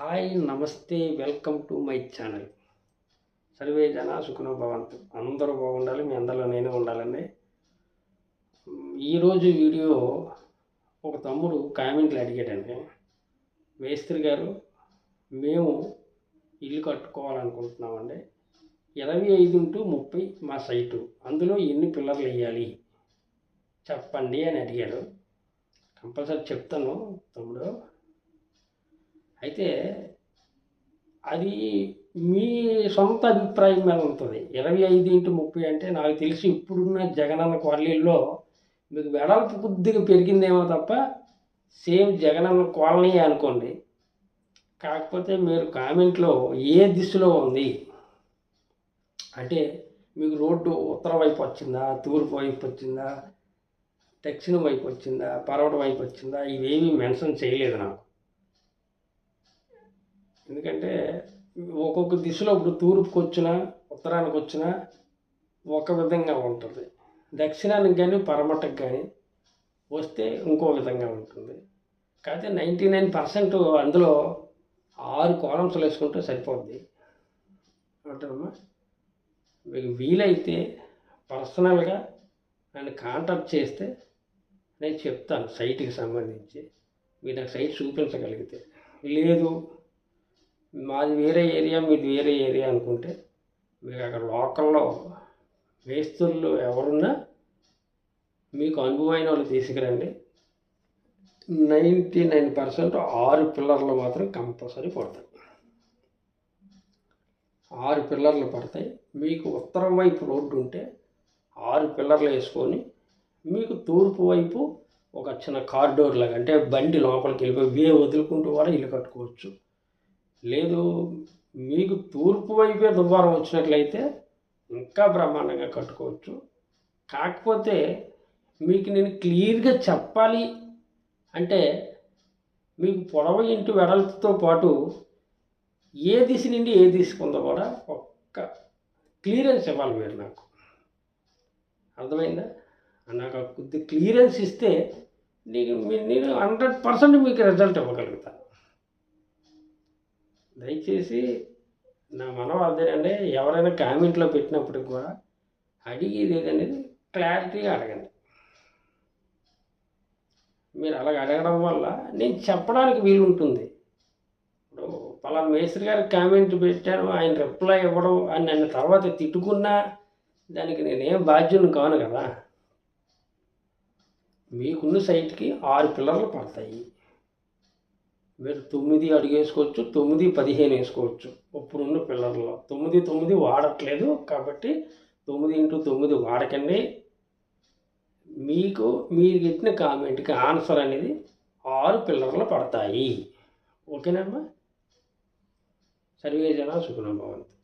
Hi నమస్తే welcome to my channel. సర్వే జన సుఖనో భవంతు. అందరూ బాగుండాలి మీ అందరిలో నేను ఉండాలండి. ఈరోజు వీడియో ఒక తమ్ముడు కామెంట్లు అడిగాడండి. మేస్త్రి గారు మేము ఇల్లు కట్టుకోవాలనుకుంటున్నామండి. ఇరవై ఐదు టు ముప్పై మా సైటు. అందులో ఎన్ని పిల్లర్లు వేయాలి? చెప్పండి అని అడిగాడు. కంపల్సరీ చెప్తాను తమ్ముడు. అయితే అది మీ సొంత అభిప్రాయం మీద ఉంటుంది. ఇరవై ఐదు ఇంటి ముప్పై అంటే నాకు తెలిసి ఇప్పుడున్న జగనన్న కాలనీల్లో మీకు వెడల్పు కొద్దిగా పెరిగిందేమో తప్ప సేమ్ జగనన్న కాలనీ అనుకోండి. కాకపోతే మీరు కామెంట్లో ఏ దిశలో ఉంది? అంటే మీకు రోడ్డు ఉత్తర వైపు వచ్చిందా? తూర్పు వైపు వచ్చిందా? దక్షిణం వైపు వచ్చిందా? పర్వతం వైపు వచ్చిందా? ఇవేమీ మెన్షన్ చేయలేదు నాకు. ఎందుకంటే ఒక్కొక్క దిశలో ఇప్పుడు తూర్పుకి వచ్చినా ఉత్తరానికి వచ్చినా ఒక విధంగా ఉంటుంది. దక్షిణానికి కానీ పరమటకు కానీ వస్తే ఇంకో విధంగా ఉంటుంది. కాకపోతే నైంటీ నైన్ పర్సెంట్ అందులో ఆరు కాలమ్స్లు వేసుకుంటే సరిపోద్ది. అంటారమ్మా? మీకు వీలైతే పర్సనల్గా నన్ను కాంటాక్ట్ చేస్తే నేను చెప్తాను సైట్కి సంబంధించి. మీరు నాకు సైట్ చూపించగలిగితే. లేదు మాది వేరే ఏరియా మీది వేరే ఏరియా అనుకుంటే మీకు అక్కడ లోకల్లో మేస్తులు ఎవరున్నా మీకు అనుభవమైన వాళ్ళు తీసుకురండి. నైంటీ నైన్ పర్సెంట్ ఆరు పిల్లర్లు మాత్రం కంపల్సరీ పడతాయి ఆరు పిల్లర్లు పడతాయి. మీకు ఉత్తరం వైపు రోడ్డు ఉంటే ఆరు పిల్లర్లు వేసుకొని మీకు తూర్పు వైపు ఒక చిన్న కార్డోర్ లాగా అంటే బండి లోపలికి వెళ్ళిపోయి వే వదులుకుంటూ కూడా ఇల్లు కట్టుకోవచ్చు. లేదు మీకు తూర్పు వైపే దుబారం వచ్చినట్లయితే ఇంకా బ్రహ్మాండంగా కట్టుకోవచ్చు. కాకపోతే మీకు నేను క్లియర్గా చెప్పాలి అంటే మీకు పొడవ ఇంటి వెడల్పుతో పాటు ఏ దిశ నుండి ఏ తీసుకుందో కూడా ఒక్క క్లియరెన్స్ ఇవ్వాలి మీరు నాకు. అర్థమైందా? నాకు కొద్ది క్లియరెన్స్ ఇస్తే నీకు నేను హండ్రెడ్ పర్సెంట్ మీకు రిజల్ట్ ఇవ్వగలుగుతాను. దయచేసి నా మనం అదేనండి ఎవరైనా కామెంట్లో పెట్టినప్పుడు కూడా అడిగేది ఏదనేది క్లారిటీగా అడగండి. మీరు అలాగ అడగడం వల్ల నేను చెప్పడానికి వీలు ఉంటుంది ఇప్పుడు పలానా మేస్త్రి గారు కామెంట్ పెట్టాను ఆయన రిప్లై ఇవ్వడం అని నన్ను తర్వాత తిట్టుకున్నా దానికి నేనేం బాధ్యుని కాను కదా. మీకున్న సైట్కి ఆరు పిల్లర్లు పడతాయి. మీరు తొమ్మిది అడిగేసుకోవచ్చు తొమ్మిది పదిహేను వేసుకోవచ్చు. ఇప్పుడున్న పిల్లర్లో తొమ్మిది తొమ్మిది వాడట్లేదు కాబట్టి తొమ్మిది ఇంటూ తొమ్మిది వాడకండి. మీకు మీరు పెట్టిన కామెంట్కి ఆన్సర్ అనేది ఆరు పిల్లర్లు పడతాయి. ఓకేనమ్మా సర్వే జన సుఖనం భవంతు.